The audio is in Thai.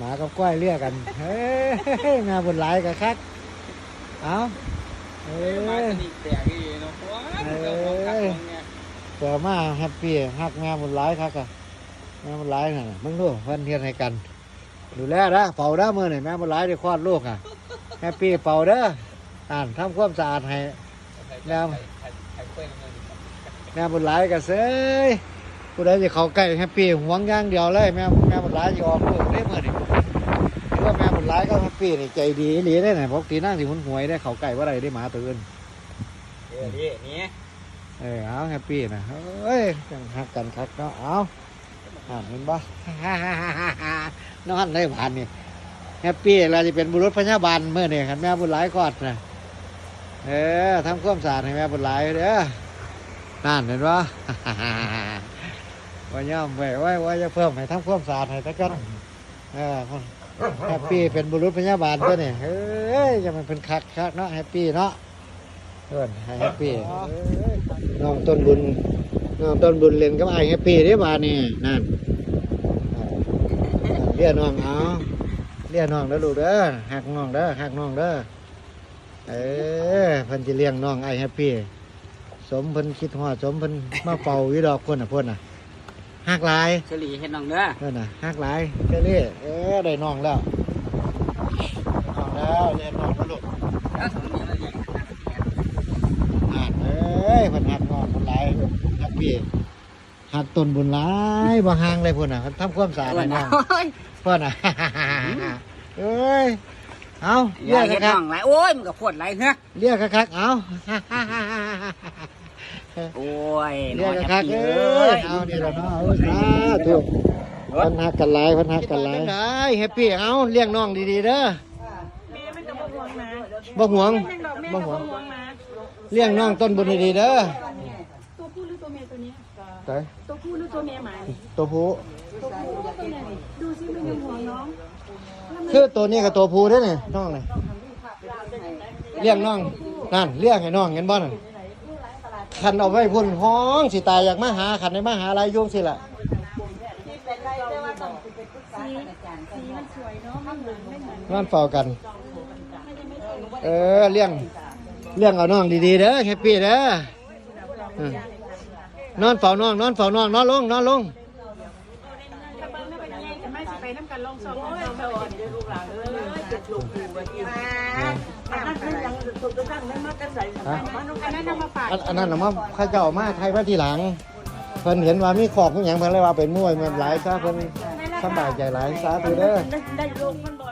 หมากับก้อยเรียกกันเฮ้ยงานบนหลายกับคักเอาเอ้ยมาสนิทแตกอีเนาะว้าวเจ้าของกักของเนี่ยเปิดมาแฮปปี้ฮักงานบนหลายคักอะงานบนหลายน่ะมึงดูเพิ่อนเทียนให้กันดูแลนะเป่าเด้อมือหนี่แม่บนหลายได้คลอดลูกอะแฮปปี้เป่าเด้ออ่านทำความสะอาดให้แล้วแม่บนหลายกันเซ้ย ผู้ใดจะเข้าใกล้แฮปปี้หวงอย่างเดียวเลยแม่แม่บนหลายจะออกลูกได้เมื่อนี่คือว่าแม่บนหลายก็แฮปปี้นี่ใจดีอีหลีได้ไหนปกตินั่งสิหุนหวยได้เข้าใกล้ว่าไรได้หมาตัวอื่นเดี๋ยวนี้นี่เออเอาแฮปปี้นะเอ้ยจังฮักกันคักเนาะเอาอ่านเห็นปะนอนได้ผ่านนี่แฮปปี้เราจะเป็นบุรุษพยาบาลเมื่อนี่คันแม่บุญหลายกอดนะเออทำความสะอาดให้แม่บุญหลายเด้อนั่นเห็นปะ ว่าย่อมไว้ไว้ว่าจะเพิ่มให้ทำความสะอาดให้ตะกันเออคนแฮปปี้เป็นบุรุษพยาบาลตัวนี่เฮ้ยจะมันเป็นคักคักเนาะแฮปปี้เนาะเพื่อนให้แฮปปี้น้องต้นบุญน้องต้นบุญเล่นกับไอ้แฮปปี้ได้บาดนี่นั่นเรียกน้องเอาเรียกน้องเด้อลูกเด้อหักน้องเด้อหักน้องเด้อเออเพิ่นจะเลี้ยงน้องไอ้แฮปปี้สมเพิ่นคิดฮอดสมเพิ่นมาเป่าวิดอกเพิ่นน่ะเพิ่นน่ะ หักหลายเฉลี่ยเห็นน้องเด้อเพิ่นน่ะหักหลายเจ้าเล่เออได้น้องแล้วน้องแล้วเรียกน้องแล้วลูกแล้วสองนี้เราอย่างอ่านเอ้ยเพิ่นหักน้องเพิ่นหลายแฮปปี้หักต้นบุญหลายบ่ห่างเลยเพิ่นน่ะเพิ่นทำความสะอาดให้น้องเพิ่นน่ะเอ้ยเอาอเรียย่ากเห็นคัน้กองไรโอ้ยมันก็ปวดไรเฮ้ยๆเรียกคักๆเอา โอ้ยเรียกน้องคักๆแฮเอปปี้้ยเอานี่ละเนาะเอาสาธุเพันหักกันหลายเพันหักกันหลายได้แฮปปี้เอาเลี้ยงน้องดีๆเด้อแม่มันจะบ่ห่วงนะบ่ห่วงแม่ดอกแม่บ่ก็ห่วบ่งห่วงนะเลี้ยงน้องต้นบุญดีๆเด้อตัวผู้หรือตัวเมียตัวนี้ไปตัวผู้หรือตัวเมียหมานี่ตัวผู้ตัวผู้ตัวเมียนี่ดูซิมันยังห่วงน้องคือตัวนี้กับตัวผู้เด้อนี่น้องนี่เลี้ยงน้องนั่นเลี้ยงให้น้องเห็นบ่นั่น คันเอาไว้พุ่นห้องสิตายอยากมาหาคันในมาหาอะไรยุ่งสิล่ะสีสีมันสวยเนาะไม่เหมือนไม่เหมือนนอนเฝ้ากัน เออเลี้ยงเลี้ยงเอาน้องดีๆเด้อแฮปปี้เด้อนอนเฝ้าน้องนอนเฝ้าน้องนอนลงนอนลงถ้าเบิ่งไม่เป็นยังไงจะไม่สิไปน้ำกันลองสองกันส อันนั้นยังถูกต้องไม่มากันใส่อันนั้นเอามาฝากอันอันนั้นน่ะมาเข้าเจ้ามาไทยมาทีหลัง เพิ่นเห็นว่ามีขอบมีหยังเพิ่นเลยว่าเป็นมวยมันหลายซะเพิ่นสำบายใจหลายสาธุเด้อ ได้ลูกมันบ่